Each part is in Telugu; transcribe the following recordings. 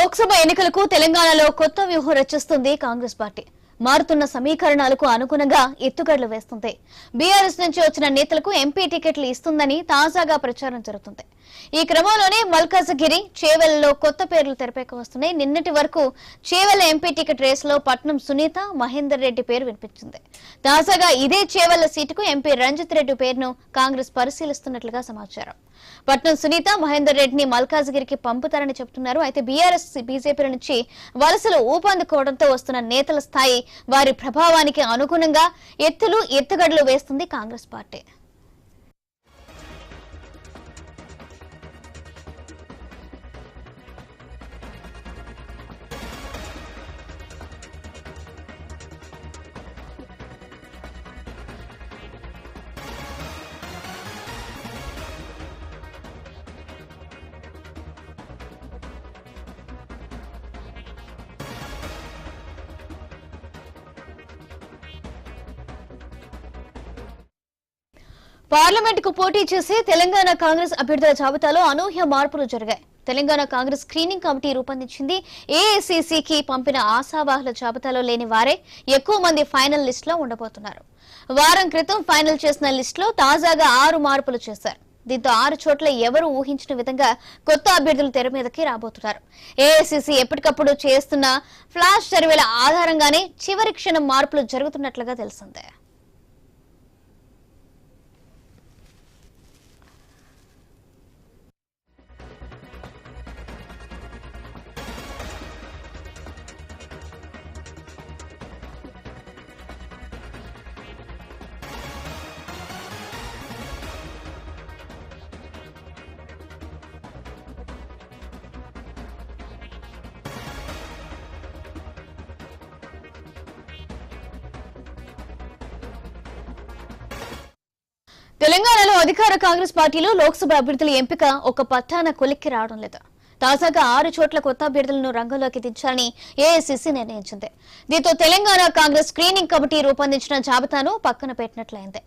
లోక్సభ ఎన్నికలకు తెలంగాణలో కొత్త వ్యూహం రచిస్తుంది కాంగ్రెస్ పార్టీ. మారుతున్న సమీకరణాలకు అనుగుణంగా ఎత్తుగడలు వేస్తుంది. బీఆర్ఎస్ నుంచి వచ్చిన నేతలకు ఎంపీ టికెట్లు ఇస్తుందని తాజాగా ప్రచారం జరుగుతుంది. ఈ క్రమంలోనే మల్కాజగిరి చేవెలలో కొత్త పేర్లు తెరపైకి వస్తున్నాయి. నిన్నటి వరకు చేవెల ఎంపీ టికెట్ రేసులో పట్నం సునీత మహేందర్ రెడ్డి పేరు వినిపించింది. తాజాగా ఇదే చేవెల సీటుకు ఎంపీ రంజిత్ రెడ్డి పేరును కాంగ్రెస్ పరిశీలిస్తున్నట్లుగా సమాచారం. పట్నం సునీత మహేందర్ రెడ్డిని మల్కాజ్గిరికి పంపుతారని చెబుతున్నారు. అయితే బీఆర్ఎస్ బీజేపీ నుంచి వలసలు ఊపందుకోవడంతో వస్తున్న నేతల స్థాయి వారి ప్రభావానికి అనుగుణంగా ఎత్తులు ఎత్తుగడలు వేస్తుంది కాంగ్రెస్ పార్టీ. పార్లమెంట్కు పోటీ చేసి తెలంగాణ కాంగ్రెస్ అభ్యర్థుల జాబితాలో అనూహ్య మార్పులు జరిగాయి. తెలంగాణ కాంగ్రెస్ స్క్రీనింగ్ కమిటీ రూపొందించింది. ఏఐసిసికి పంపిన ఆశావాహుల జాబితాలో లేని వారే ఎక్కువ మంది ఫైనల్ లిస్ట్లో ఉండబోతున్నారు. వారం క్రితం ఫైనల్ చేసిన లిస్ట్లో తాజాగా ఆరు మార్పులు చేశారు. దీంతో ఆరు చోట్ల ఎవరు ఊహించిన విధంగా కొత్త అభ్యర్థులు తెర మీదకి రాబోతున్నారు. ఏఐసిసి ఎప్పటికప్పుడు చేస్తున్న ఫ్లాష్ సర్వేల ఆధారంగానే చివరి క్షణం మార్పులు జరుగుతున్నట్లుగా తెలిసిందే. అధికార కాంగ్రెస్ పార్టీలో లోక్సభ అభ్యర్థుల ఎంపిక ఒక పట్టాన కొలిక్కి రావడం లేదు. తాజాగా ఆరు చోట్ల కొత్త అభ్యర్థులను రంగంలోకి దించాలని ఏఐసిసి నిర్ణయించింది. దీంతో తెలంగాణ కాంగ్రెస్ స్క్రీనింగ్ కమిటీ రూపొందించిన జాబితాను పక్కన పెట్టినట్లయింది.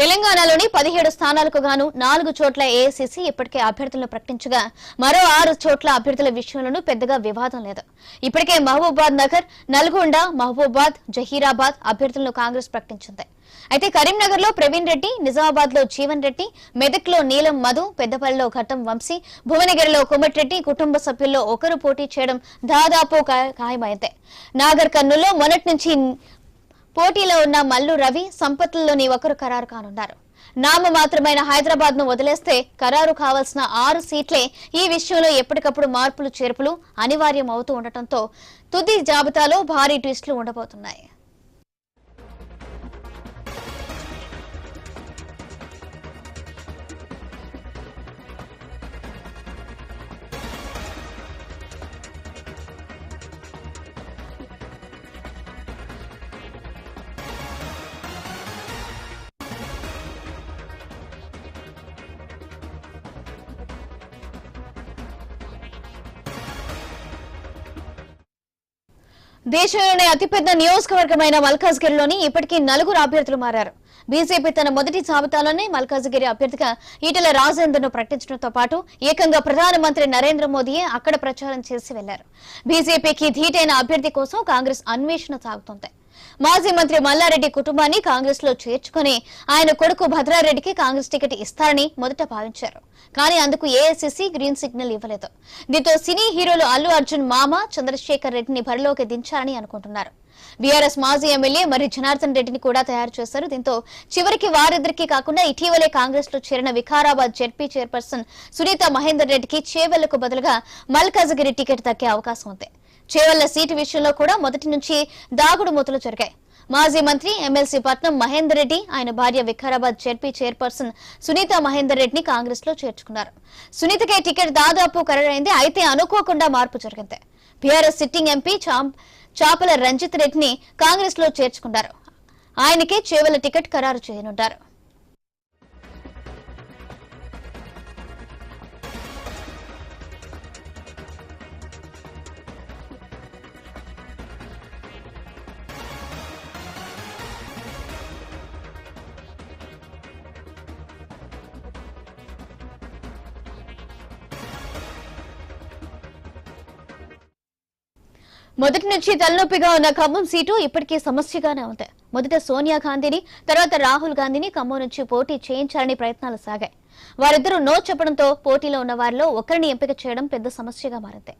తెలంగాణలోని పదిహేడు స్థానాలకు గాను నాలుగు చోట్ల ఏఐసిసి ఇప్పటికే అభ్యర్థులను ప్రకటించగా మరో ఆరు చోట్ల అభ్యర్థుల విషయంలోనూ పెద్దగా వివాదం లేదు. ఇప్పటికే మహబూబాద్ నగర్ నల్గొండ మహబూబాద్ జహీరాబాద్ అభ్యర్థులను కాంగ్రెస్ ప్రకటించింది. అయితే కరీంనగర్లో ప్రవీణ్ రెడ్డి నిజామాబాద్లో జీవన్ రెడ్డి మెదక్లో నీలం మధు పెద్దపల్లిలో ఘట్టం వంశీ భువనగిరిలో కుమటిరెడ్డి కుటుంబ సభ్యుల్లో ఒకరు పోటీ చేయడం దాదాపు ఖా- ఖాయమైంది. నాగర్ కర్నూల్లో మొన్నటి నుంచి పోటీలో ఉన్న మల్లు రవి సంపత్లలోని ఒకరు ఖరారు కానున్నారు. నామమాత్రమైన హైదరాబాద్ను వదిలేస్తే ఖరారు కావాల్సిన ఆరు సీట్లే ఈ విషయంలో ఎప్పటికప్పుడు మార్పులు చేర్పులు అనివార్యం అవుతూ ఉండటంతో తుది జాబితాలో భారీ ట్విస్టులు ఉండబోతున్నాయి. దేశంలోనే అతిపెద్ద నియోజకవర్గమైన మల్కాజ్గిరిలోని ఇప్పటికీ నలుగురు అభ్యర్థులు మారారు. బీజేపీ తన మొదటి జాబితాలోనే మల్కాజ్గిరి అభ్యర్థిగా ఈటల రాజేందర్ను ప్రకటించడంతో పాటు ఏకంగా ప్రధానమంత్రి నరేంద్ర మోదీయే అక్కడ ప్రచారం చేసి వెళ్ళారు. బీజేపీకి ధీటైన అభ్యర్థి కోసం కాంగ్రెస్ అన్వేషణ సాగుతోంది. మాజీ మంత్రి మల్లారెడ్డి కుటుంబాన్ని కాంగ్రెస్లో చేర్చుకుని ఆయన కొడుకు భద్రారెడ్డికి కాంగ్రెస్ టికెట్ ఇస్తారని మొదట భావించారు. కానీ అందుకు ఏఐసిసి గ్రీన్ సిగ్నల్ ఇవ్వలేదు. దీంతో సినీ హీరోలు అల్లు అర్జున్ మామ చంద్రశేఖర్ రెడ్డిని బరిలోకి దించారని అనుకుంటున్నారు. బీఆర్ఎస్ మాజీ ఎమ్మెల్యే మరి జనార్దన్ రెడ్డిని కూడా తయారు చేశారు. దీంతో చివరికి వారిద్దరికీ కాకుండా ఇటీవలే కాంగ్రెస్లో చేరిన వికారాబాద్ జెడ్పీ చైర్పర్సన్ సునీత మహేందర్ రెడ్డికి చేవెళ్ళకు బదులుగా మల్కాజగిరి టికెట్ దక్కే అవకాశం ఉంది. చేవల్ల సీటు విషయంలో కూడా మొదటి నుంచి దాగుడు మూతలు జరిగాయి మాజీ మంత్రి ఎమ్మెల్సీ పట్నం మహేందర్ రెడ్డి ఆయన భార్య వికారాబాద్ జెడ్పీ చైర్పర్సన్ సునీత మహేందర్ రెడ్డిని కాంగ్రెస్లో చేర్చుకున్నారు. సునీతకే టికెట్ దాదాపు ఖరారైంది అయితే అనుకోకుండా మార్పు జరిగింది. బీఆర్ఎస్ సిట్టింగ్ ఎంపీ చాం- చాపల రంజిత్ రెడ్డిని కాంగ్రెస్లో చేర్చుకున్నారు. ఆయనకే చేవల టికెట్ ఖరారు చేయనున్నారు. మొదటి నుంచి తలనొప్పిగా ఉన్న ఖమ్మం సీటు ఇప్పటికీ సమస్యగానే ఉంది. మొదట సోనియా గాంధీని తర్వాత రాహుల్ గాంధీని ఖమ్మం నుంచి పోటీ చేయించాలని ప్రయత్నాలు సాగాయి. వారిద్దరూ నో చెప్పడంతో పోటీలో ఉన్న వారిలో ఒకరిని ఎంపిక చేయడం పెద్ద సమస్యగా మారింది.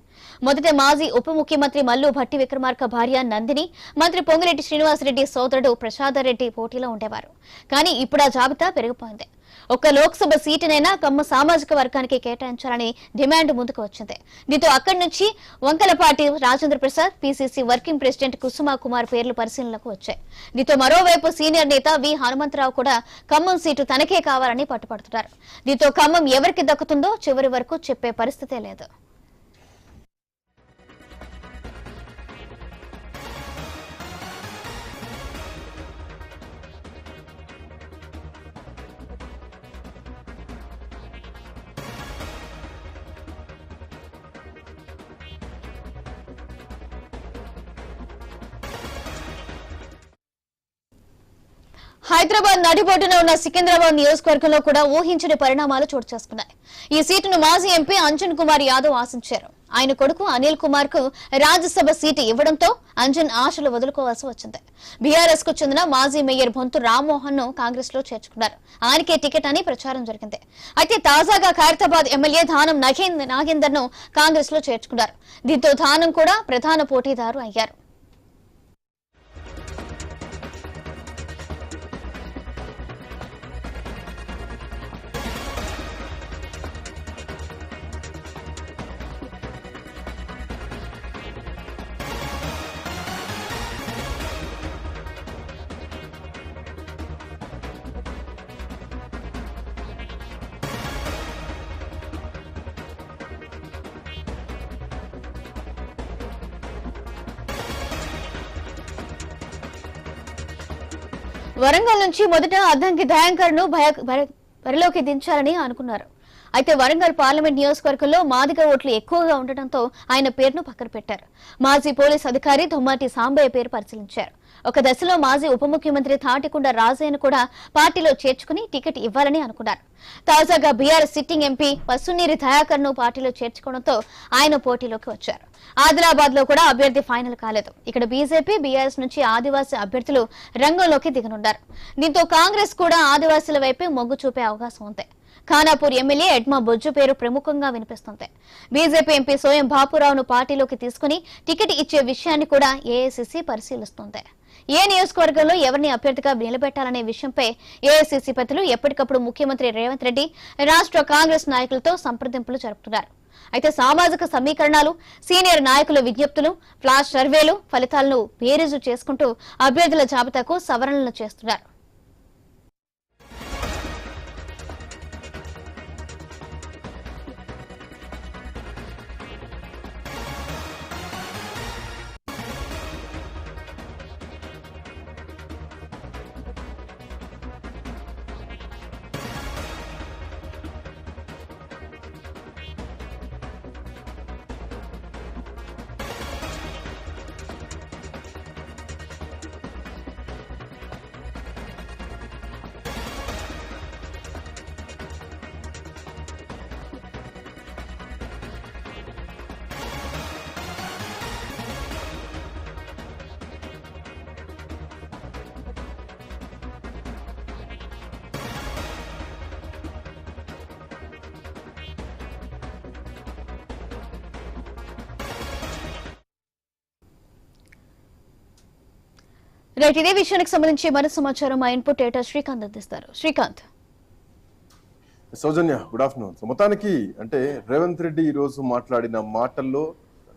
మొదట మాజీ ఉప ముఖ్యమంత్రి మల్లు భట్టి విక్రమార్క భార్య నందిని మంత్రి పొంగిరెడ్డి శ్రీనివాసరెడ్డి సోదరుడు ప్రసాదరెడ్డి పోటీలో ఉండేవారు. కానీ ఇప్పుడు ఆ జాబితా పెరిగిపోయింది. ఒక్క లోక్సభ సీటునైనా కమ్మ సామాజిక వర్గానికి కేటాయించాలని డిమాండ్ ముందుకు వచ్చింది. దీంతో అక్కడి నుంచి Vankalapati Rajendra Prasad PCC working president Kusuma Kumar పేర్లు పరిశీలనకు వచ్చాయి. దీంతో మరోవైపు సీనియర్ నేత వి హనుమంతరావు కూడా ఖమ్మం సీటు తనకే కావాలని పట్టుపడుతున్నారు దీంతో ఖమ్మం ఎవరికి దక్కుతుందో చివరి వరకు చెప్పే పరిస్థితే లేదు. హైదరాబాద్ నడిబొడ్డున ఉన్న సికింద్రాబాద్ నియోజకవర్గంలో కూడా ఊహించని పరిణామాలు చోటు చేసుకున్నాయి. ఈ సీటును మాజీ ఎంపీ అంజన్ కుమార్ యాదవ్ ఆశించారు. ఆయన కొడుకు అనిల్ కుమార్కు రాజ్యసభ సీటు ఇవ్వడంతో అంజన్ ఆశలు వదులుకోవాల్సి వచ్చింది. బీఆర్ఎస్కు చెందిన మాజీ మేయర్ బొంతు రామ్మోహన్ను కాంగ్రెస్లో చేర్చుకున్నారు. ఆయనకే టికెట్ అని ప్రచారం జరిగింది. అయితే తాజాగా ఖైరతాబాద్ ఎమ్మెల్యే ధానం నాగేందర్ను కాంగ్రెస్లో చేర్చుకున్నారు. దీంతో ధానం కూడా ప్రధాన పోటీదారు అయ్యారు. వరంగల్ నుంచి మొదట అద్దంకి దయాంకర్ను బరిలోకి దించాలని అనుకున్నారు. అయితే వరంగల్ పార్లమెంట్ నియోజకవర్గంలో మాదిగ ఓట్లు ఎక్కువగా ఉండటంతో ఆయన పేరును పక్కన పెట్టారు. మాజీ పోలీస్ అధికారి దొమ్మాటి సాంబయ్య పేరు పరిశీలించారు. ఒక దశలో మాజీ ఉప ముఖ్యమంత్రి తాటికొండ రాజయ్యను కూడా పార్టీలో చేర్చుకుని టికెట్ ఇవ్వాలని అనుకున్నారు. తాజాగా బీఆర్ సిట్టింగ్ ఎంపీ పసునీరి దయాకర్ను పార్టీలో చేర్చుకోవడంతో ఆయన పోటీలోకి వచ్చారు. ఆదిలాబాద్లో కూడా అభ్యర్థి ఫైనల్ కాలేదు. ఇక్కడ బీజేపీ బీఆర్ఎస్ నుంచి ఆదివాసీ అభ్యర్థులు రంగంలోకి దిగనున్నారు. దీంతో కాంగ్రెస్ కూడా ఆదివాసీల వైపే మొగ్గు చూపే అవకాశం ఉంది. ఖానాపూర్ ఎమ్మెల్యే ఎడ్మా బొజ్జు పేరు ప్రముఖంగా వినిపిస్తుంది. బీజేపీ ఎంపీ సోయం బాపురావును పార్టీలోకి తీసుకుని టికెట్ ఇచ్చే విషయాన్ని కూడా ఏఐసిసి పరిశీలిస్తోంది. ఏ నియోజకవర్గంలో ఎవరిని అభ్యర్థిగా నిలబెట్టాలనే విషయంపై ఏఐసిసి పెద్దలు ఎప్పటికప్పుడు ముఖ్యమంత్రి రేవంత్ రెడ్డి రాష్ట్ర కాంగ్రెస్ నాయకులతో సంప్రదింపులు జరుపుతున్నారు. అయితే సామాజిక సమీకరణాలు సీనియర్ నాయకుల విజ్ఞప్తులు ఫ్లాష్ సర్వేలు ఫలితాలను బేరీజు చేసుకుంటూ అభ్యర్థుల జాబితాకు సవరణలు చేస్తున్నారు. రైట్ ఇదే విషయానికి సంబంధించి మన సమాచారం మా ఇన్పుట్ డేటా శ్రీకాంత్ అందిస్తారు. Srikanth. Soujanya good afternoon so మొత్తానికి అంటే రేవంత్ రెడ్డి ఈ రోజు మాట్లాడిన మాటల్లో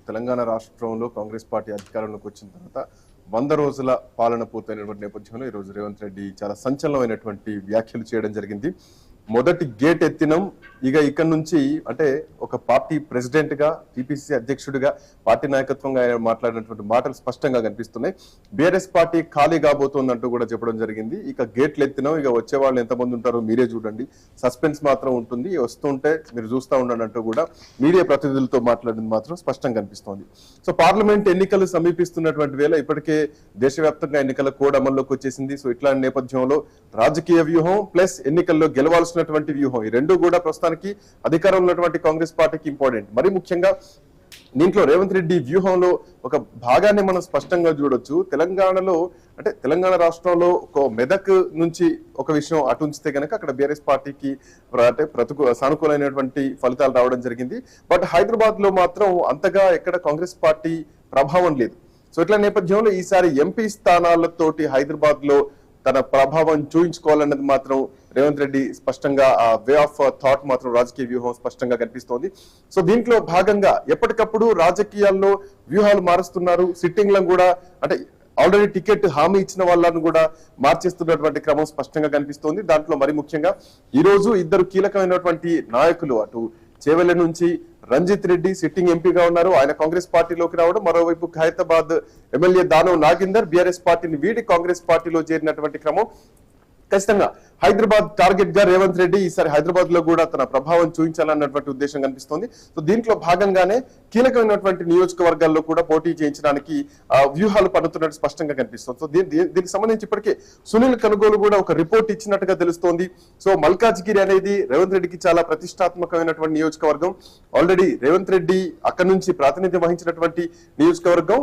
తెలంగాణ రాష్ట్రంలో కాంగ్రెస్ పార్టీ అధికారంలోకి వచ్చిన తర్వాత వంద రోజుల పాలన పూర్తయినటువంటి నేపథ్యంలో ఈ రోజు రేవంత్ రెడ్డి చాలా సంచలనమైనటువంటి వ్యాఖ్యలు చేయడం జరిగింది. మొదటి గేట్ ఎత్తినం. ఇక ఇక్కడ నుంచి అంటే ఒక పార్టీ ప్రెసిడెంట్గా టిపిసి అధ్యక్షుడిగా పార్టీ నాయకత్వంగా మాట్లాడినటువంటి మాటలు స్పష్టంగా కనిపిస్తున్నాయి. బీఆర్ఎస్ పార్టీ ఖాళీ కాబోతోందంటూ కూడా చెప్పడం జరిగింది. ఇక గేట్లు ఎత్తినాం. ఇక వచ్చే వాళ్ళు ఎంతమంది ఉంటారో మీరే చూడండి. సస్పెన్స్ మాత్రం ఉంటుంది. వస్తుంటే మీరు చూస్తూ ఉండండి అంటూ కూడా మీడియా ప్రతినిధులతో మాట్లాడింది మాత్రం స్పష్టంగా కనిపిస్తోంది. సో పార్లమెంట్ ఎన్నికలు సమీపిస్తున్నటువంటి వేళ ఇప్పటికే దేశవ్యాప్తంగా ఎన్నికల కోడ్ అమల్లోకి వచ్చేసింది. సో ఇట్లాంటి నేపథ్యంలో రాజకీయ వ్యూహం ప్లస్ ఎన్నికల్లో వస్తున్నటువంటి వ్యూహం. ఈ రెండు కూడా ప్రస్తుతానికి అధికారంలో ఉన్నటువంటి కాంగ్రెస్ పార్టీకి ఇంపార్టెంట్. మరి ముఖ్యంగా దీంట్లో రేవంత్ రెడ్డి వ్యూహంలో ఒక భాగాన్ని మనం స్పష్టంగా చూడొచ్చు. తెలంగాణలో అంటే తెలంగాణ రాష్ట్రంలో ఒక మెదక్ నుంచి ఒక విషయం అటు ఉంచితే కనుక అక్కడ బీఆర్ఎస్ పార్టీకి అంటే ప్రతికూ సానుకూలమైనటువంటి ఫలితాలు రావడం జరిగింది. బట్ హైదరాబాద్లో మాత్రం అంతగా ఎక్కడ కాంగ్రెస్ పార్టీ ప్రభావం లేదు. సో ఇట్లా నేపథ్యంలో ఈసారి ఎంపీ స్థానాలతోటి హైదరాబాద్లో తన ప్రభావం చూయించుకోవాలన్నది మాత్రం రేవంత్ రెడ్డి స్పష్టంగా వే ఆఫ్ థాట్ మాత్రం రాజకీయ వ్యూహం స్పష్టంగా కనిపిస్తోంది. సో దీంట్లో భాగంగా ఎప్పటికప్పుడు రాజకీయాల్లో వ్యూహాలు మారుస్తున్నారు. సిట్టింగ్లను కూడా అంటే ఆల్రెడీ టికెట్ హామీ ఇచ్చిన వాళ్ళను కూడా మార్చేస్తున్నటువంటి క్రమం స్పష్టంగా కనిపిస్తోంది. దాంట్లో మరి ముఖ్యంగా ఈ రోజు ఇద్దరు కీలకమైనటువంటి నాయకులు అటు చేవెళ్ళ నుంచి రంజిత్ రెడ్డి సిట్టింగ్ ఎంపీగా ఉన్నారు. ఆయన కాంగ్రెస్ పార్టీలోకి రావడం మరోవైపు ఖైరతాబాద్ ఎమ్మెల్యే దానవ్ నాగిందర్ బీఆర్ఎస్ పార్టీని వీడి కాంగ్రెస్ పార్టీలో చేరినటువంటి క్రమం ఖచ్చితంగా హైదరాబాద్ టార్గెట్గా రేవంత్ రెడ్డి ఈసారి హైదరాబాద్లో కూడా తన ప్రభావం చూపించాలన్నటువంటి ఉద్దేశం కనిపిస్తోంది. సో దీంట్లో భాగంగానే కీలకమైనటువంటి నియోజకవర్గాల్లో కూడా పోటీ చేయించడానికి వ్యూహాలు పన్నుతున్నట్టు స్పష్టంగా కనిపిస్తుంది. సో దీనికి సంబంధించి ఇప్పటికే సునీల్ కనుగోలు కూడా ఒక రిపోర్ట్ ఇచ్చినట్టుగా తెలుస్తోంది. సో మల్కాజ్గిరి అనేది రేవంత్ రెడ్డికి చాలా ప్రతిష్టాత్మకమైనటువంటి నియోజకవర్గం. ఆల్రెడీ రేవంత్ రెడ్డి అక్కడి నుంచి ప్రాతినిధ్యం వహించినటువంటి నియోజకవర్గం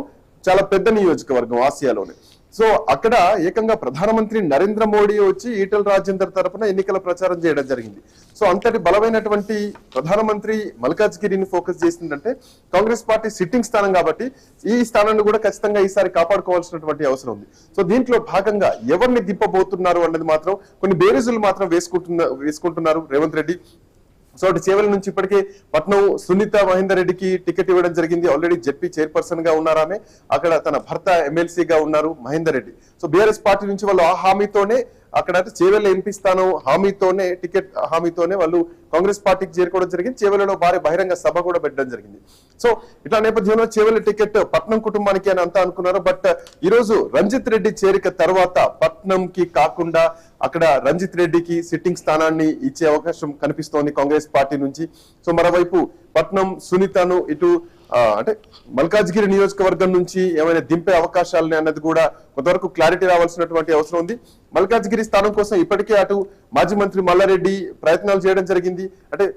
చాలా పెద్ద నియోజకవర్గం ఆసియాలోనే. సో అక్కడ ఏకంగా ప్రధానమంత్రి నరేంద్ర మోడీ వచ్చి ఈటల రాజేందర్ తరపున ఎన్నికల ప్రచారం చేయడం జరిగింది. సో అంతటి బలమైనటువంటి ప్రధానమంత్రి మల్కాజ్గిరిని ఫోకస్ చేసిందంటే కాంగ్రెస్ పార్టీ సిట్టింగ్ స్థానం కాబట్టి ఈ స్థానాన్ని కూడా ఖచ్చితంగా ఈసారి కాపాడుకోవాల్సినటువంటి అవసరం ఉంది. సో దీంట్లో భాగంగా ఎవరిని దింపబోతున్నారు అన్నది మాత్రం కొన్ని బేరీజులు మాత్రం వేసుకుంటున్న వేసుకుంటున్నారు రేవంత్ రెడ్డి. సో అటు చేవల నుంచి ఇప్పటికే పట్నం సునీత మహేందర్ రెడ్డికి టికెట్ ఇవ్వడం జరిగింది. ఆల్రెడీ జెడ్పీ చైర్పర్సన్గా ఉన్నారు ఆమె. అక్కడ తన భర్త ఎమ్మెల్సీగా ఉన్నారు Mahender Reddy. So BRS party నుంచి వాళ్ళు ఆ హామీతోనే అక్కడ చేవెళ్ళ ఎంపీ స్థానం హామీతోనే టికెట్ హామీతోనే వాళ్ళు కాంగ్రెస్ పార్టీకి చేరుకోవడం జరిగింది. చేవెళ్ళలో భారీ బహిరంగ సభ కూడా పెట్టడం జరిగింది. సో ఇట్లా నేపథ్యంలో చేవెళ్ళ టికెట్ పట్నం కుటుంబానికి అని అంతా అనుకున్నారు. బట్ ఈ రోజు రంజిత్ రెడ్డి చేరిక తర్వాత పట్నం కి కాకుండా అక్కడ రంజిత్ రెడ్డికి సిట్టింగ్ స్థానాన్ని ఇచ్చే అవకాశం కనిపిస్తోంది కాంగ్రెస్ పార్టీ నుంచి. సో మరోవైపు పట్నం సునీతను ఇటు అంటే మల్కాజ్గిరి నియోజకవర్గం నుంచి ఏమైనా దింపే అవకాశాలని అన్నది కూడా కొంతవరకు క్లారిటీ రావాల్సినటువంటి అవసరం ఉంది. మల్కాజ్గిరి స్థానం కోసం ఇప్పటికే అటు మాజీ మంత్రి మల్లారెడ్డి ప్రయత్నాలు చేయడం జరిగింది. అంటే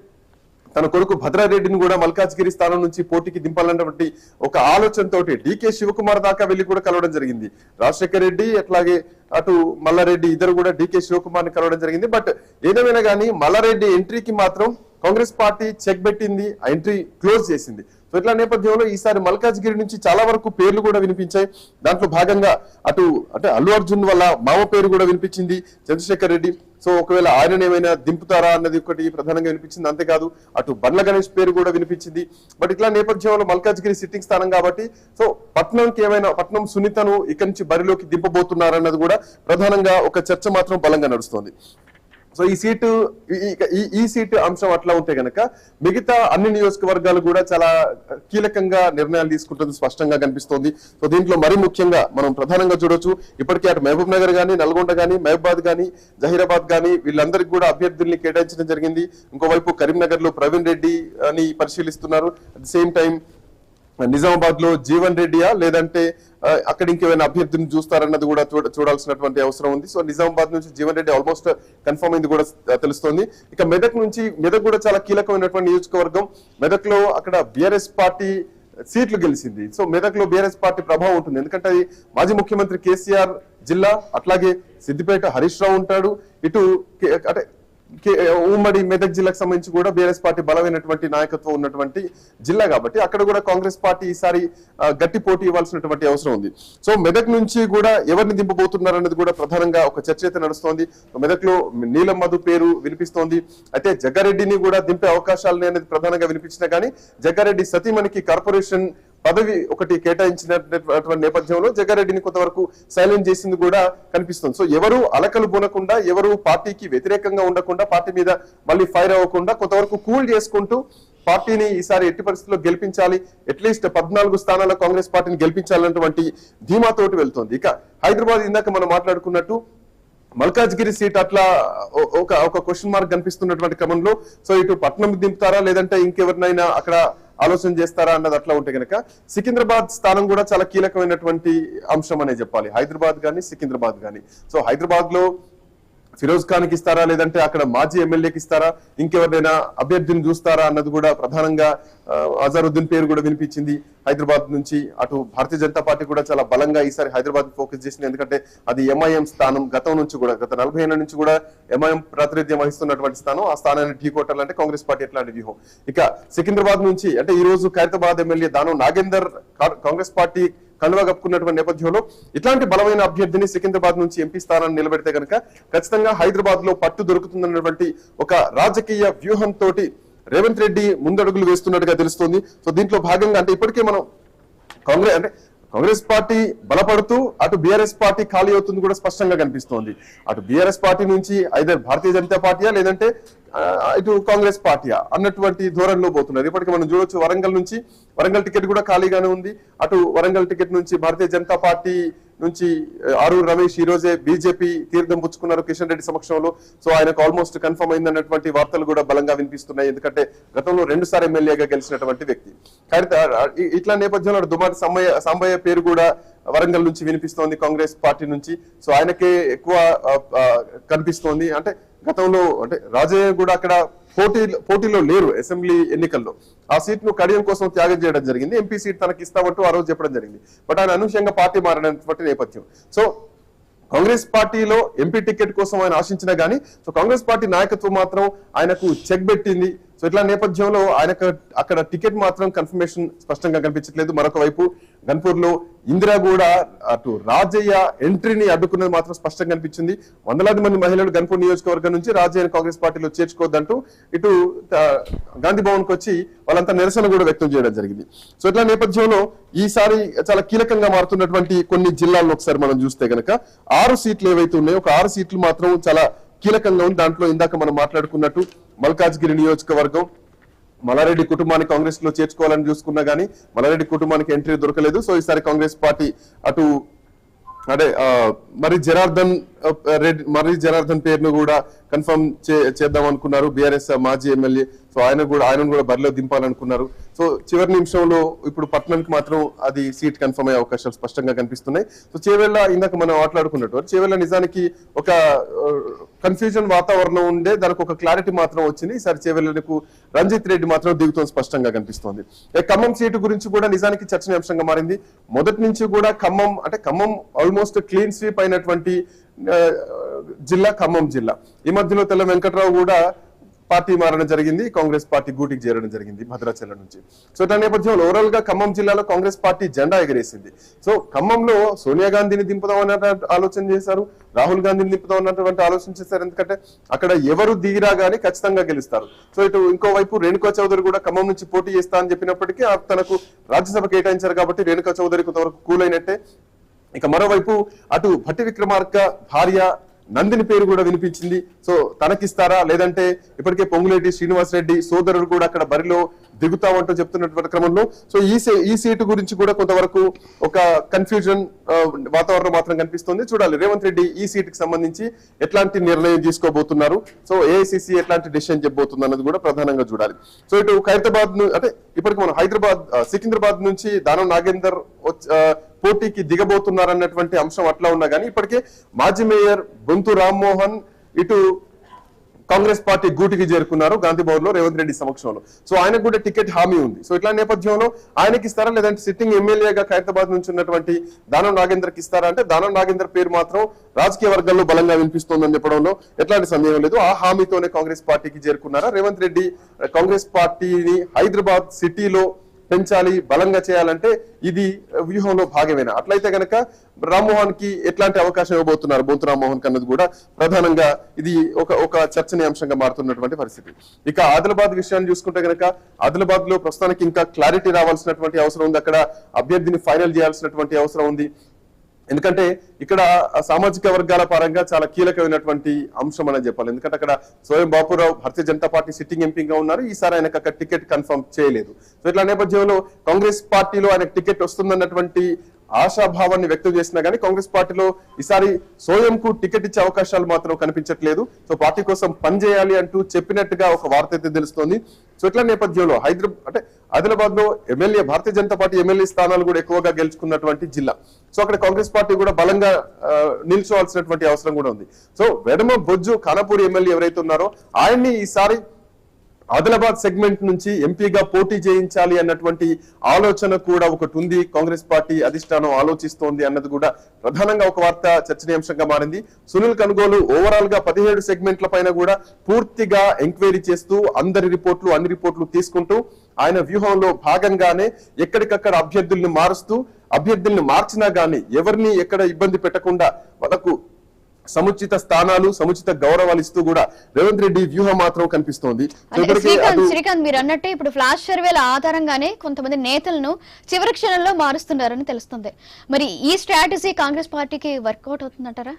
తన కొడుకు భద్రారెడ్డిని కూడా మల్కాజ్గిరి స్థానం నుంచి పోటీకి దింపాలన్నటువంటి ఒక ఆలోచనతోటి డికే శివకుమార్ దాకా వెళ్ళి కూడా కలవడం జరిగింది. రాజశేఖర రెడ్డి అట్లాగే అటు మల్లారెడ్డి ఇద్దరు కూడా డికే శివకుమార్ని కలవడం జరిగింది. బట్ ఏదేమైనా కానీ మల్లారెడ్డి ఎంట్రీకి మాత్రం కాంగ్రెస్ పార్టీ చెక్ పెట్టింది ఆ ఎంట్రీ క్లోజ్ చేసింది. సో ఇట్లా నేపథ్యంలో ఈసారి మల్కాజ్గిరి నుంచి చాలా వరకు పేర్లు కూడా వినిపించాయి. దాంట్లో భాగంగా అటు అంటే అల్లు అర్జున్ వల్ల మామ పేరు కూడా వినిపించింది చంద్రశేఖర్ రెడ్డి. సో ఒకవేళ ఆయన ఏమైనా దింపుతారా అన్నది ఒకటి ప్రధానంగా వినిపించింది అంతేకాదు అటు బండ్ల గణేష్ పేరు కూడా వినిపించింది. బట్ ఇట్లా నేపథ్యంలో మల్కాజ్గిరి సిట్టింగ్ స్థానం కాబట్టి సో పట్నంకి ఏమైనా పట్నం సునీతను ఇక్కడి నుంచి బరిలోకి దింపబోతున్నారన్నది కూడా ప్రధానంగా ఒక చర్చ మాత్రం బలంగా నడుస్తోంది. సో ఈ సీటు ఈ- ఈ- సీటు అంశం అట్లా ఉంటే గనక మిగతా అన్ని నియోజకవర్గాలు కూడా చాలా కీలకంగా నిర్ణయాలు తీసుకుంటుంది స్పష్టంగా కనిపిస్తోంది. సో దీంట్లో మరీ ముఖ్యంగా మనం ప్రధానంగా చూడొచ్చు ఇప్పటికే అటు మహబూబ్ నగర్ గానీ నల్గొండ గానీ మహబూబాద్ గానీ జహీరాబాద్ గానీ వీళ్ళందరికీ కూడా అభ్యర్థుల్ని కేటాయించడం జరిగింది. ఇంకోవైపు కరీంనగర్లో ప్రవీణ్ రెడ్డి అని పరిశీలిస్తున్నారు. అట్ ద సేమ్ టైం నిజామాబాద్లో జీవన్ రెడ్డియా లేదంటే అక్కడ ఇంకేమైనా అభ్యర్థిని చూస్తారన్నది కూడా చూడాల్సినటువంటి అవసరం ఉంది. సో నిజామాబాద్ నుంచి జీవన్ రెడ్డి ఆల్మోస్ట్ కన్ఫర్మ్ అయింది కూడా తెలుస్తోంది. ఇక మెదక్ నుంచి మెదక్ కూడా చాలా కీలకమైనటువంటి నియోజకవర్గం. మెదక్లో అక్కడ బిఆర్ఎస్ పార్టీ సీట్లు గెలిచింది. సో మెదక్లో బీఆర్ఎస్ పార్టీ ప్రభావం ఉంటుంది. ఎందుకంటే అది మాజీ ముఖ్యమంత్రి కేసీఆర్ జిల్లా అట్లాగే సిద్దిపేట హరీష్ రావు ఉంటాడు. ఇటు అంటే ఉమ్మడి మెదక్ జిల్లాకు సంబంధించి కూడా బీఆర్ఎస్ పార్టీ బలమైనటువంటి నాయకత్వం ఉన్నటువంటి జిల్లా కాబట్టి అక్కడ కూడా కాంగ్రెస్ పార్టీ ఈసారి గట్టి పోటీ ఇవ్వాల్సినటువంటి అవసరం ఉంది. సో మెదక్ నుంచి కూడా ఎవరిని దింపబోతున్నారు అనేది కూడా ప్రధానంగా ఒక చర్చ అయితే నడుస్తోంది. మెదక్లో నీలం మధు పేరు వినిపిస్తోంది. అయితే జగ్గారెడ్డిని కూడా దింపే అవకాశాలు అనేది ప్రధానంగా వినిపించినా కానీ జగ్గారెడ్డి సతీమణికి కార్పొరేషన్ పదవి ఒకటి కేటాయించినటువంటి నేపథ్యంలో జగ్గారెడ్డిని కొంతవరకు సైలెంట్ చేసింది కూడా కనిపిస్తుంది. సో ఎవరు అలకలు బునకుండా ఎవరు పార్టీకి వ్యతిరేకంగా ఉండకుండా పార్టీ మీద మళ్ళీ ఫైర్ అవ్వకుండా కొంతవరకు కూల్ చేసుకుంటూ పార్టీని ఈసారి ఎట్టి పరిస్థితుల్లో గెలిపించాలి అట్లీస్ట్ పద్నాలుగు స్థానాల్లో కాంగ్రెస్ పార్టీని గెలిపించాలన్నటువంటి ధీమాతోటి వెళ్తోంది. ఇక హైదరాబాద్ ఇందాక మనం మాట్లాడుకున్నట్టు మల్కాజ్గిరి సీట్ అట్లా ఒక ఒక క్వశ్చన్ మార్క్ కనిపిస్తున్నటువంటి క్రమంలో సో ఇటు పట్నం దింపుతారా లేదంటే ఇంకెవరినైనా అక్కడ ఆలోచన చేస్తారా అన్నది అట్లా ఉంటే గనక సికింద్రాబాద్ స్థానం కూడా చాలా కీలకమైనటువంటి అంశం అనే చెప్పాలి. హైదరాబాద్ గానీ సికింద్రాబాద్ గానీ. సో హైదరాబాద్లో ఫిరోజ్ ఖాన్కి ఇస్తారా? లేదంటే అక్కడ మాజీ ఎమ్మెల్యేకి ఇస్తారా? ఇంకెవరినైనా అభ్యర్థిని చూస్తారా అన్నది కూడా ప్రధానంగా అజారుద్దీన్ పేరు కూడా వినిపించింది హైదరాబాద్ నుంచి. అటు భారతీయ జనతా పార్టీ కూడా చాలా బలంగా ఈసారి హైదరాబాద్ ఫోకస్ చేసింది. ఎందుకంటే అది ఎంఐఎం స్థానం గతం నుంచి కూడా గత నలభై ఏళ్ళ నుంచి కూడా ఎంఐఎం ప్రాతినిధ్యం వహిస్తున్నటువంటి స్థానం. ఆ స్థానాన్ని ఢీ కొట్టాలంటే కాంగ్రెస్ పార్టీ ఎట్లాంటి వ్యూహం? ఇక సికింద్రాబాద్ నుంచి అంటే ఈ రోజు ఖైరతాబాద్ ఎమ్మెల్యే దానం నాగేందర్ కా- కాంగ్రెస్ పార్టీ కండువా కప్పుకున్నటువంటి నేపథ్యంలో ఇట్లాంటి బలమైన అభ్యర్థిని సికింద్రాబాద్ నుంచి ఎంపీ స్థానాన్ని నిలబెడితే కనుక ఖచ్చితంగా హైదరాబాద్లో పట్టు దొరుకుతుందన్నటువంటి ఒక రాజకీయ వ్యూహంతో రేవంత్ రెడ్డి ముందడుగులు వేస్తున్నట్టుగా తెలుస్తుంది. సో దీంట్లో భాగంగా అంటే ఇప్పటికే మనం కాంగ్రెస్ అంటే కాంగ్రెస్ పార్టీ బలపడుతూ అటు బీఆర్ఎస్ పార్టీ ఖాళీ అవుతుంది కూడా స్పష్టంగా కనిపిస్తోంది. అటు బీఆర్ఎస్ పార్టీ నుంచి ఐదర్ భారతీయ జనతా పార్టీయా లేదంటే ఇటు కాంగ్రెస్ పార్టీయా అన్నటువంటి ధోరణిలో పోతున్నారు. ఇప్పటికి మనం చూడొచ్చు వరంగల్ నుంచి వరంగల్ టికెట్ కూడా ఖాళీగానే ఉంది. అటు వరంగల్ టికెట్ నుంచి భారతీయ జనతా పార్టీ నుంచి ఆరూరు రమేష్ ఈ రోజే బీజేపీ తీర్థం పుచ్చుకున్నారు కిషన్ రెడ్డి సమక్షంలో. సో ఆయనకు ఆల్మోస్ట్ కన్ఫర్మ్ అయిందన్నటువంటి వార్తలు కూడా బలంగా వినిపిస్తున్నాయి. ఎందుకంటే గతంలో రెండు సార్లు ఎమ్మెల్యేగా గెలిచినటువంటి వ్యక్తి. కానీ ఇట్లా నేపథ్యంలో అటు దుమాటి సాంబయ్య పేరు కూడా వరంగల్ నుంచి వినిపిస్తోంది కాంగ్రెస్ పార్టీ నుంచి. సో ఆయనకే ఎక్కువ కనిపిస్తోంది. అంటే గతంలో అంటే రాజయ్య కూడా అక్కడ పోటీ పోటీలో లేరు అసెంబ్లీ ఎన్నికల్లో. ఆ సీట్ను కడియం కోసం త్యాగం చేయడం జరిగింది. ఎంపీ సీట్ తనకి ఇస్తామంటూ ఆ రోజు చెప్పడం జరిగింది. బట్ ఆయన అనూహ్యంగా పార్టీ మారినటువంటి నేపథ్యం. సో కాంగ్రెస్ పార్టీలో ఎంపీ టికెట్ కోసం ఆయన ఆశించినా గానీ సో కాంగ్రెస్ పార్టీ నాయకత్వం మాత్రం ఆయనకు చెక్ పెట్టింది. సో ఇట్లా నేపథ్యంలో ఆయన అక్కడ టికెట్ మాత్రం కన్ఫర్మేషన్ స్పష్టంగా కనిపించట్లేదు. మరొక వైపు గన్పూర్లో ఇందిరా కూడా అటు రాజయ్య ఎంట్రీని అడ్డుకున్నది మాత్రం స్పష్టంగా కనిపించింది. వందలాది మంది మహిళలు గన్పూర్ నియోజకవర్గం నుంచి రాజయ్యను కాంగ్రెస్ పార్టీలో చేర్చుకోవద్దంటూ ఇటు గాంధీ భవన్కి వచ్చి వాళ్ళంతా నిరసన కూడా వ్యక్తం చేయడం జరిగింది. సో ఇట్లా నేపథ్యంలో ఈసారి చాలా కీలకంగా మారుతున్నటువంటి కొన్ని జిల్లాల్లో ఒకసారి మనం చూస్తే గనక ఆరు సీట్లు ఏవైతే ఉన్నాయో ఒక ఆరు సీట్లు మాత్రం చాలా కీలకంగా ఉంది. దాంట్లో ఇందాక మనం మాట్లాడుకున్నట్టు మల్కాజ్గిరి నియోజకవర్గం మల్లారెడ్డి కుటుంబాన్ని కాంగ్రెస్లో చేర్చుకోవాలని చూసుకున్నా గానీ మల్లారెడ్డి కుటుంబానికి ఎంట్రీ దొరకలేదు. సో ఈసారి కాంగ్రెస్ పార్టీ అటు అంటే మరి జనార్దన్ రెడ్డి మరి జనార్దన్ పేరును కూడా కన్ఫర్మ్ చేద్దాం అనుకున్నారు బీఆర్ఎస్ మాజీ ఎమ్మెల్యే సో ఆయన కూడా ఆయన కూడా బరిలో దింపాలనుకున్నారు. సో చివరి నిమిషంలో ఇప్పుడు పట్నంకి మాత్రం అది సీట్ కన్ఫర్మ్ అయ్యే అవకాశాలు స్పష్టంగా కనిపిస్తున్నాయి. సో చేవేళ్ళ ఇందాక మనం మాట్లాడుకున్నట్టు చేవేళ్ళ నిజానికి ఒక కన్ఫ్యూజన్ వాతావరణం ఉండే దానికి ఒక క్లారిటీ మాత్రం వచ్చింది. ఈసారి చేవెళ్ళకు రంజిత్ రెడ్డి మాత్రం దిగుతుంది స్పష్టంగా కనిపిస్తోంది. ఖమ్మం సీటు గురించి కూడా నిజానికి చర్చనీయాంశంగా మారింది. మొదటి నుంచి కూడా ఖమ్మం అంటే ఖమ్మం ఆల్మోస్ట్ క్లీన్ స్వీప్ అయినటువంటి జిల్లా ఖమ్మం జిల్లా. ఈ మధ్యలో తెల్ల వెంకట్రావు కూడా పార్టీ మారడం జరిగింది కాంగ్రెస్ పార్టీ గూటికి చేరడం జరిగింది భద్రాచలం నుంచి. సో దాని నేపథ్యంలో ఓవరాల్గా ఖమ్మం జిల్లాలో కాంగ్రెస్ పార్టీ జెండా ఎగరేసింది. సో ఖమ్మంలో సోనియా గాంధీని దింపుదాం అన్నటువంటి ఆలోచన చేశారు రాహుల్ గాంధీని దింపుదాం అన్నటువంటి ఆలోచన చేశారు. ఎందుకంటే అక్కడ ఎవరు దిగిరా గానీ ఖచ్చితంగా గెలుస్తారు. సో ఇటు ఇంకోవైపు రేణుకా చౌదరి కూడా ఖమ్మం నుంచి పోటీ చేస్తా అని చెప్పినప్పటికీ తనకు రాజ్యసభ కేటాయించారు కాబట్టి రేణుకా చౌదరి కొంతవరకు కూల్ అయినట్టే ఇక మరోవైపు అటు భట్టి విక్రమార్క భార్య నందిని పేరు కూడా వినిపించింది. సో తనకిస్తారా? లేదంటే ఇప్పటికే పొంగులేటి శ్రీనివాస్ రెడ్డి సోదరుడు కూడా అక్కడ బరిలో దిగుతామంటూ చెప్తున్నటువంటి క్రమంలో. సో ఈ సీ- ఈ సీటు గురించి కూడా కొంతవరకు ఒక కన్ఫ్యూజన్ వాతావరణం మాత్రం కనిపిస్తుంది. చూడాలి రేవంత్ రెడ్డి ఈ సీటుకి సంబంధించి ఎట్లాంటి నిర్ణయం తీసుకోబోతున్నారు? సో ఏఐసిసి ఎట్లాంటి డిసిషన్ చెప్పబోతుంది అన్నది కూడా ప్రధానంగా చూడాలి. సో ఇటు ఖైరతాబాద్ ను- అంటే ఇప్పటికి మనం హైదరాబాద్ సికింద్రాబాద్ నుంచి దానం నాగేందర్ పోటీకి దిగబోతున్నారన్నటువంటి అంశం అట్లా ఉన్నా కానీ ఇప్పటికే మాజీ మేయర్ బొంతు రామ్మోహన్ ఇటు కాంగ్రెస్ పార్టీ గూటికి చేరుకున్నారు గాంధీ భవన్లో రేవంత్ రెడ్డి సమక్షంలో. సో ఆయనకు కూడా టికెట్ హామీ ఉంది. సో ఇట్లా నేపథ్యంలో ఆయనకి ఇస్తారా లేదంటే సిట్టింగ్ ఎమ్మెల్యేగా ఖైరతాబాద్ నుంచి ఉన్నటువంటి దానం నాగేంద్రకి ఇస్తారా అంటే దానం నాగేందర్ పేరు మాత్రం రాజకీయ వర్గాల్లో బలంగా వినిపిస్తోందని చెప్పడంలో ఎట్లాంటి సందేహం లేదు. ఆ హామీతోనే కాంగ్రెస్ పార్టీకి చేరుకున్నారా? రేవంత్ రెడ్డి కాంగ్రెస్ పార్టీని హైదరాబాద్ సిటీలో పెంచాలి బలంగా చేయాలంటే ఇది వ్యూహంలో భాగమేనా? అట్లయితే గనక రామ్మోహన్కి ఎట్లాంటి అవకాశం ఇవ్వబోతున్నారు బొంతు రామ్మోహన్ కన్నది అన్నది కూడా? ప్రధానంగా ఇది ఒక ఒక చర్చనీయాంశంగా మారుతున్నటువంటి పరిస్థితి. ఇక ఆదిలాబాద్ విషయాన్ని చూసుకుంటే గనక ఆదిలాబాద్లో ప్రస్తుతానికి ఇంకా క్లారిటీ రావాల్సినటువంటి అవసరం ఉంది. అక్కడ అభ్యర్థిని ఫైనల్ చేయాల్సినటువంటి అవసరం ఉంది. ఎందుకంటే ఇక్కడ సామాజిక వర్గాల పరంగా చాలా కీలకమైనటువంటి అంశం అని చెప్పాలి. ఎందుకంటే అక్కడ స్వయం బాపురావు భారతీయ జనతా పార్టీ సిట్టింగ్ ఎంపీగా ఉన్నారు. ఈసారి ఆయనకు అక్కడ టికెట్ కన్ఫర్మ్ చేయలేదు. సో ఇట్లా నేపథ్యంలో కాంగ్రెస్ పార్టీలో ఆయన టికెట్ వస్తుందన్నటువంటి ఆశాభావాన్ని వ్యక్తం చేసినా గానీ కాంగ్రెస్ పార్టీలో ఈసారి సోయంకు టికెట్ ఇచ్చే అవకాశాలు మాత్రం కనిపించట్లేదు. సో పార్టీ కోసం పనిచేయాలి అంటూ చెప్పినట్టుగా ఒక వార్త అయితే తెలుస్తోంది. సో ఇట్లా నేపథ్యంలో హైదరాబాద్ అంటే ఆదిలాబాద్లో MLA Bharatiya Janata Party MLA స్థానాలు కూడా ఎక్కువగా గెలుచుకున్నటువంటి జిల్లా. సో అక్కడ కాంగ్రెస్ పార్టీ కూడా బలంగా నిల్చోవాల్సినటువంటి అవసరం కూడా ఉంది. సో వెడమ బొజ్జు ఖానాపూర్ ఎమ్మెల్యే ఎవరైతే ఉన్నారో ఆయన్ని ఈసారి ఆదిలాబాద్ సెగ్మెంట్ నుంచి ఎంపీగా పోటీ చేయించాలి అన్నటువంటి ఆలోచన కూడా ఒకటి ఉంది. కాంగ్రెస్ పార్టీ అధిష్టానం ఆలోచిస్తోంది అన్నది కూడా ప్రధానంగా ఒక వార్త చర్చనీయాంశంగా మారింది. సునీల్ కనుగోలు ఓవరాల్గా పదిహేడు సెగ్మెంట్ల పైన కూడా పూర్తిగా ఎంక్వైరీ చేస్తూ అందరి రిపోర్ట్లు అన్ని రిపోర్ట్లు తీసుకుంటూ ఆయన వ్యూహంలో భాగంగానే ఎక్కడికక్కడ అభ్యర్థుల్ని మారుస్తూ అభ్యర్థుల్ని మార్చినా గానీ ఎవరిని ఎక్కడ ఇబ్బంది పెట్టకుండా వాళ్ళకు సముచిత స్థానాలు సముచిత గౌరవాలు ఇస్తూ కూడా రేవంత్ రెడ్డి వ్యూహం మాత్రం కనిపిస్తోంది. శ్రీకాంత్ మీరు అన్నట్టే ఇప్పుడు ఫ్లాష్ సర్వేల ఆధారంగానే కొంతమంది నేతలను చివరి క్షణంలో మారుస్తున్నారని తెలుస్తుంది. మరి ఈ స్ట్రాటజీ కాంగ్రెస్ పార్టీకి వర్కౌట్ అవుతుందంటారా?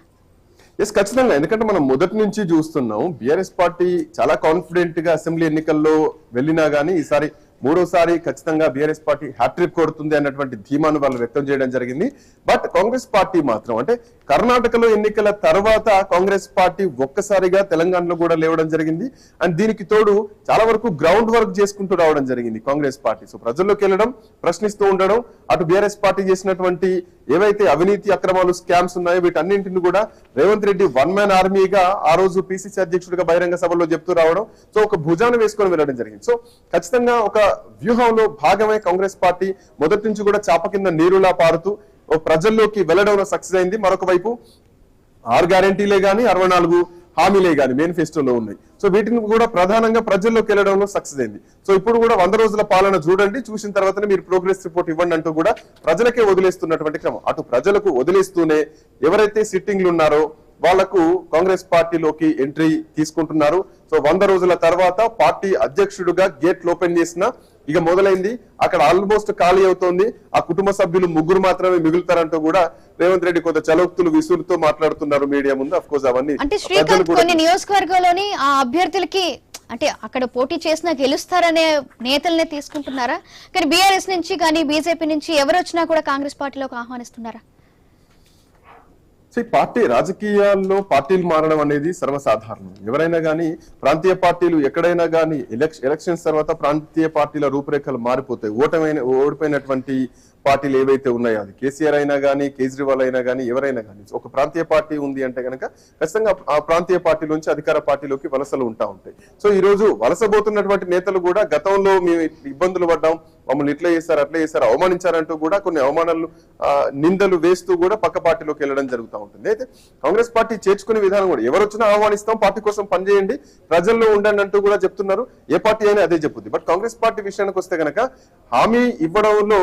ఎస్ ఖచ్చితంగా. ఎందుకంటే మనం మొదటి నుంచి చూస్తున్నాం బీఆర్ఎస్ పార్టీ చాలా కాన్ఫిడెంట్గా అసెంబ్లీ ఎన్నికల్లో వెళ్ళినా గానీ ఈసారి మూడోసారి ఖచ్చితంగా బీఆర్ఎస్ పార్టీ హ్యాట్రిక్ కొడుతుంది అన్నటువంటి ధీమాను వాళ్ళు వ్యక్తం చేయడం జరిగింది. బట్ కాంగ్రెస్ పార్టీ మాత్రం అంటే కర్ణాటకలో ఎన్నికల తర్వాత కాంగ్రెస్ పార్టీ ఒక్కసారిగా తెలంగాణలో కూడా లేవడం జరిగింది. అండ్ దీనికి తోడు చాలా వరకు గ్రౌండ్ వర్క్ చేసుకుంటూ రావడం జరిగింది కాంగ్రెస్ పార్టీ. సో ప్రజల్లోకి వెళ్ళడం ప్రశ్నిస్తూ ఉండడం అటు బీఆర్ఎస్ పార్టీ చేసినటువంటి ఏవైతే అవినీతి అక్రమాలు స్కామ్స్ ఉన్నాయో వీటన్నింటిని కూడా రేవంత్ రెడ్డి వన్ మ్యాన్ ఆర్మీగా ఆ రోజు పిసిసి అధ్యక్షుడిగా బహిరంగ సభలో చెప్తూ రావడం. సో ఒక భుజాన్ని వేసుకొని వెళ్ళడం జరిగింది. సో ఖచ్చితంగా ఒక వ్యూహంలో భాగమే కాంగ్రెస్ పార్టీ మొదటి నుంచి కూడా చాప కింద నీరులా పారుతూ ఓ ప్రజల్లోకి వెళ్ళడంలో సక్సెస్ అయింది. మరొక వైపు ఆరు గ్యారంటీలే గాని అరవై నాలుగు హామీలే గాని మేనిఫెస్టోలో ఉన్నాయి. సో వీటిని కూడా ప్రధానంగా ప్రజల్లోకి వెళ్ళడంలో సక్సెస్ అయింది. సో ఇప్పుడు కూడా వంద రోజుల పాలన చూడండి చూసిన తర్వాతనే మీరు ప్రోగ్రెస్ రిపోర్ట్ ఇవ్వండి అంటూ కూడా ప్రజలకే వదిలేస్తున్నటువంటి క్రమం. అటు ప్రజలకు వదిలేస్తూనే ఎవరైతే సిట్టింగ్లు ఉన్నారో వాళ్ళకు కాంగ్రెస్ పార్టీలోకి ఎంట్రీ తీసుకుంటున్నారు. సో వంద రోజుల తర్వాత పార్టీ అధ్యక్షుడుగా గేట్లు ఓపెన్ చేసిన ఇక మొదలైంది. అక్కడ ఆల్మోస్ట్ ఖాళీ అవుతోంది. ఆ కుటుంబ సభ్యులు ముగ్గురు మాత్రమే మిగులుతారంటూ కూడా రేవంత్ రెడ్డి కొంత చలోక్తులు విసురుతో మాట్లాడుతున్నారు మీడియా ముందు. అఫ్ కోర్స్ అవన్నీ అంటే శ్రీకాంత్ కొన్ని నియోజకవర్గాల్లోని ఆ అభ్యర్థులకి అంటే అక్కడ పోటీ చేసినా గెలుస్తారనే నేతల్నే తీసుకుంటున్నారా? కానీ బీఆర్ఎస్ నుంచి కానీ బీజేపీ నుంచి ఎవరు వచ్చినా కూడా కాంగ్రెస్ పార్టీలోకి ఆహ్వానిస్తున్నారా? సో ఈ పార్టీ రాజకీయాల్లో పార్టీలు మారడం అనేది సర్వసాధారణం. ఎవరైనా కానీ ప్రాంతీయ పార్టీలు ఎక్కడైనా కానీ ఎలక్షన్స్ తర్వాత ప్రాంతీయ పార్టీల రూపురేఖలు మారిపోతాయి. ఓటమైన ఓడిపోయినటువంటి పార్టీలు ఏవైతే ఉన్నాయో అది కేసీఆర్ అయినా కానీ కేజ్రీవాల్ అయినా కానీ ఎవరైనా కానీ ఒక ప్రాంతీయ పార్టీ ఉంది అంటే కనుక ఖచ్చితంగా ఆ ప్రాంతీయ పార్టీ నుంచి అధికార పార్టీలోకి వలసలు ఉంటా ఉంటాయి. సో ఈ రోజు వలసబోతున్నటువంటి నేతలు కూడా గతంలో మేము ఇబ్బందులు పడ్డాం మమ్మల్ని ఇట్లా చేశారు అట్లా చేశారు అవమానించారంటూ కూడా కొన్ని అవమానాలు నిందలు వేస్తూ కూడా పక్క పార్టీలోకి వెళ్ళడం జరుగుతూ ఉంటుంది. అయితే కాంగ్రెస్ పార్టీ చేర్చుకునే విధానం కూడా ఎవరు వచ్చినా ఆహ్వానిస్తాం పార్టీ కోసం పనిచేయండి ప్రజల్లో ఉండండి అంటూ కూడా చెప్తున్నారు. ఏ పార్టీ అయినా అదే చెప్పుద్ది. బట్ కాంగ్రెస్ పార్టీ విషయానికి వస్తే గనక హామీ ఇవ్వడంలో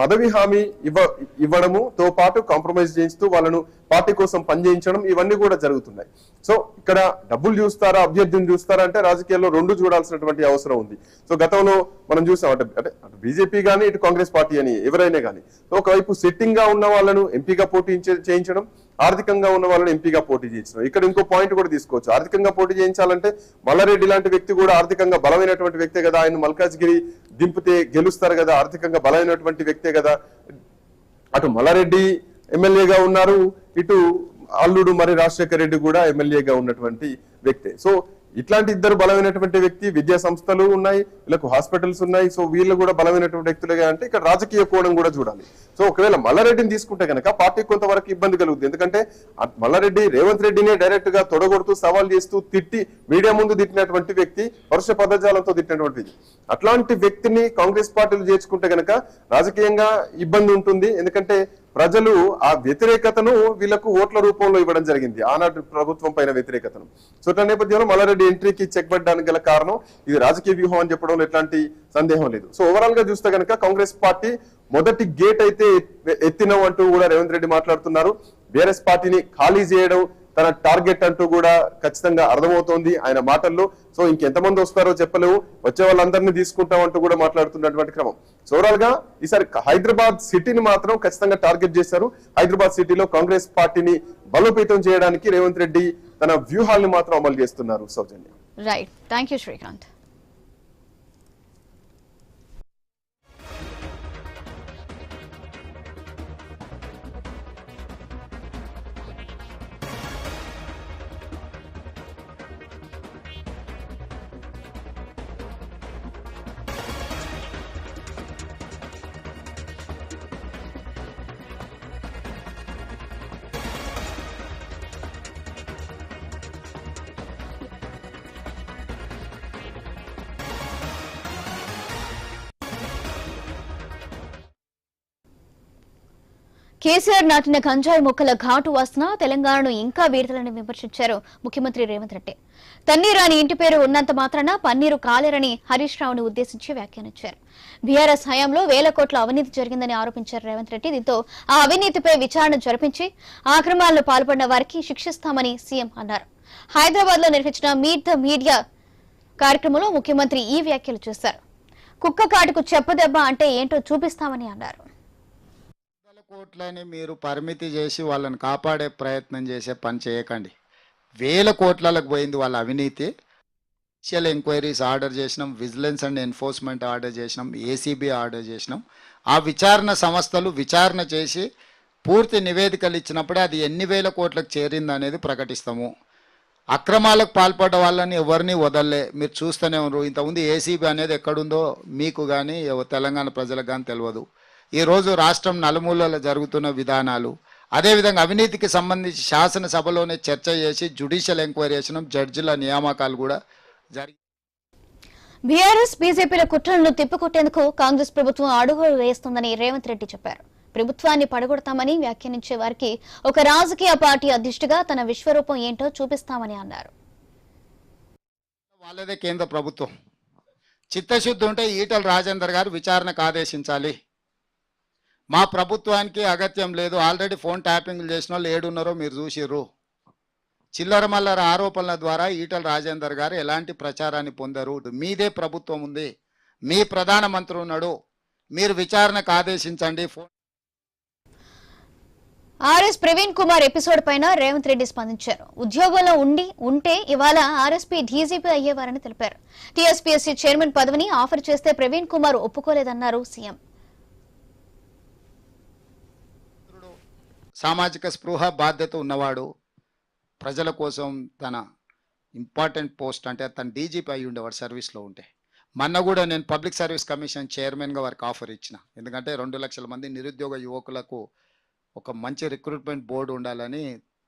పదవి హామీ ఇవ్వ ఇవ్వడముతో పాటు కాంప్రమైజ్ చేయిస్తూ వాళ్ళను పార్టీ కోసం పనిచేయించడం ఇవన్నీ కూడా జరుగుతున్నాయి. సో ఇక్కడ డబ్బులు చూస్తారా అభ్యర్థిని చూస్తారా అంటే రాజకీయాల్లో రెండు చూడాల్సినటువంటి అవసరం ఉంది. సో గతంలో మనం చూసాం అంటే అంటే అటు బీజేపీ కానీ ఇటు కాంగ్రెస్ పార్టీ అని ఎవరైనా కానీ సో ఒకవైపు సిట్టింగ్గా ఉన్న వాళ్ళను ఎంపీగా పోటీ చేయించడం ఆర్థికంగా ఉన్న వాళ్ళని ఎంపీగా పోటీ చేయించడం ఇక్కడ ఇంకో పాయింట్ కూడా తీసుకోవచ్చు. ఆర్థికంగా పోటీ చేయించాలంటే మల్లారెడ్డి లాంటి వ్యక్తి కూడా ఆర్థికంగా బలమైనటువంటి వ్యక్తే కదా. ఆయన మల్కాజ్గిరి దింపితే గెలుస్తారు కదా. ఆర్థికంగా బలమైనటువంటి వ్యక్తే కదా. అటు మల్లారెడ్డి ఎమ్మెల్యేగా ఉన్నారు. ఇటు అల్లుడు మరి రాజశేఖర రెడ్డి కూడా ఎమ్మెల్యేగా ఉన్నటువంటి వ్యక్తే. సో ఇట్లాంటి ఇద్దరు బలమైనటువంటి వ్యక్తి విద్యా సంస్థలు ఉన్నాయి వీళ్ళకు హాస్పిటల్స్ ఉన్నాయి సో వీళ్ళు కూడా బలమైనటువంటి వ్యక్తులుగా అంటే ఇక్కడ రాజకీయ కోణం కూడా చూడాలి. సో ఒకవేళ మల్లారెడ్డిని తీసుకుంటే కనుక పార్టీకి కొంతవరకు ఇబ్బంది కలుగుతుంది ఎందుకంటే మల్లారెడ్డి రేవంత్ రెడ్డినే డైరెక్ట్గా తొడగొడుతూ సవాల్ చేస్తూ తిట్టి మీడియా ముందు తిట్టినటువంటి వ్యక్తి వరుష పదజాలంతో తిట్టినటువంటి అట్లాంటి వ్యక్తిని కాంగ్రెస్ పార్టీలు చేర్చుకుంటే కనుక రాజకీయంగా ఇబ్బంది ఉంటుంది. ఎందుకంటే ప్రజలు ఆ వ్యతిరేకతను వీళ్ళకు ఓట్ల రూపంలో ఇవ్వడం జరిగింది. ఆనాటి ప్రభుత్వం పైన వ్యతిరేకతను. సో నేపథ్యంలో మల్లారెడ్డి ఎంట్రీకి చెక్ పడ్డానికి గల కారణం ఇది రాజకీయ వ్యూహం అని చెప్పడంలో ఎట్లాంటి సందేహం లేదు. సో ఓవరాల్గా చూస్తే కనుక కాంగ్రెస్ పార్టీ మొదటి గేట్ అయితే ఎత్తినం అంటూ కూడా రేవంత్ రెడ్డి మాట్లాడుతున్నారు. బీఆర్ఎస్ పార్టీని ఖాళీ చేయడం తన టార్గెట్ అంటూ కూడా ఖచ్చితంగా అర్థమవుతోంది ఆయన మాటల్లో. సో ఇంకెంతమంది వస్తారో చెప్పలేవు. వచ్చే వాళ్ళందరినీ తీసుకుంటాం అంటూ కూడా మాట్లాడుతున్నటువంటి క్రమం. సో ఓవరాల్గా ఈసారి హైదరాబాద్ సిటీని మాత్రం ఖచ్చితంగా టార్గెట్ చేశారు. హైదరాబాద్ సిటీలో కాంగ్రెస్ పార్టీని బలోపేతం చేయడానికి రేవంత్ రెడ్డి తన వ్యూహాల్ని మాత్రం అమలు చేస్తున్నారు Soujanya. Right thank you Srikanth KCR నాటిన గంజాయి మొక్కల ఘాటు వాసన తెలంగాణను ఇంకా వీడతలని విమర్శించారు ముఖ్యమంత్రి రేవంత్ రెడ్డి. తన్నీరాని ఇంటి పేరు ఉన్నంత మాత్రాన పన్నీరు కాలేరని హరీష్ రావుని ఉద్దేశించి వ్యాఖ్యానించారు. బీఆర్ఎస్ హయాంలో వేల కోట్ల అవినీతి జరిగిందని ఆరోపించారు రేవంత్ రెడ్డి. దీంతో ఆ అవినీతిపై విచారణ జరిపించి ఆక్రమణలో పాల్పడిన వారికి శిక్షిస్తామని సీఎం అన్నారు. హైదరాబాద్లో నిర్వహించిన మీట్ ద మీడియా కార్యక్రమంలో ముఖ్యమంత్రి ఈ వ్యాఖ్యలు చేశారు. కుక్క కాటుకు చెప్పదెబ్బ అంటే ఏంటో చూపిస్తామని అన్నారు. కోట్లని మీరు పరిమితి చేసి వాళ్ళని కాపాడే ప్రయత్నం చేసే పని చేయకండి. వేల కోట్లకు పోయింది వాళ్ళ అవినీతి. ఇనిషియల్ ఎంక్వైరీస్ ఆర్డర్ చేసినాం విజిలెన్స్ అండ్ ఎన్ఫోర్స్మెంట్ ఆర్డర్ చేసినాం ఏసీబీ ఆర్డర్ చేసినాం. ఆ విచారణ సంస్థలు విచారణ చేసి పూర్తి నివేదికలు ఇచ్చినప్పుడే అది ఎన్ని వేల కోట్లకు చేరింది అనేది ప్రకటిస్తాము. అక్రమాలకు పాల్పడ్డ వాళ్ళని ఎవరిని వదలలే. మీరు చూస్తూనే ఉన్నారు ఇంతకుముందు ఏసీబీ అనేది ఎక్కడుందో మీకు కానీ తెలంగాణ ప్రజలకు కానీ తెలియదు. ఈరోజు రాష్ట్రం నలుమూలల జరుగుతున్న విధానాలు అదేవిధంగా అవినీతికి సంబంధించి శాసనసభలోనే చర్చ చేసి జ్యుడిషియల్ ఎంక్వైరీ చేసినాం జడ్జిల నియామకాలు కూడా జరిగి బీఆర్ఎస్ బీజేపీల కుట్రలను తిప్పికొట్టేందుకు కాంగ్రెస్ ప్రభుత్వం అడుగులు వేస్తుందని రేవంత్ రెడ్డి చెప్పారు. ప్రభుత్వాన్ని పడగొడతామని వ్యాఖ్యానించే వారికి ఒక రాజకీయ పార్టీ అధ్యక్షుడిగా తన విశ్వరూపం ఏంటో చూపిస్తామని అన్నారు. వాళ్ళదే కేంద్ర ప్రభుత్వం. చిత్తశుద్ధి ఉంటే ఈటల రాజేందర్ గారు విచారణకు ఆదేశించాలి. మా ప్రభుత్వానికి అగత్యం లేదు. ఆల్రెడీ ఫోన్ ట్యాపింగ్లు చేసిన వాళ్ళు ఏడున్నారో మీరు చూసిర్రు. చిల్లర మల్లర ఆరోపణల ద్వారా ఈటల రాజేందర్ గారు ఎలాంటి ప్రచారాన్ని పొందరు? మీదే ప్రభుత్వం ఉంది. మీ ప్రధానమంత్రి ఉన్నాడు. మీరు విచారణకు ఆదేశించండి. Phone RS Praveen Kumar episode పైన రేవంత్ రెడ్డి స్పందించారు. ఉద్యోగంలో ఉండి ఉంటే ఇవాళ ఆర్ఎస్పీ డీజీపీ అయ్యేవారని తెలిపారు. టీఎస్పీఎస్సీ చైర్మన్ పదవిని ఆఫర్ చేస్తే ప్రవీణ్ కుమార్ ఒప్పుకోలేదన్నారు సీఎం. సామాజిక స్పృహ బాధ్యత ఉన్నవాడు ప్రజల కోసం తన ఇంపార్టెంట్ పోస్ట్ అంటే తను డీజీపీ అయి ఉండేవాడు సర్వీస్లో ఉంటే. మొన్న కూడా నేను పబ్లిక్ సర్వీస్ కమిషన్ చైర్మన్గా వారికి ఆఫర్ ఇచ్చిన. ఎందుకంటే రెండు లక్షల మంది నిరుద్యోగ యువకులకు ఒక మంచి రిక్రూట్మెంట్ బోర్డు ఉండాలని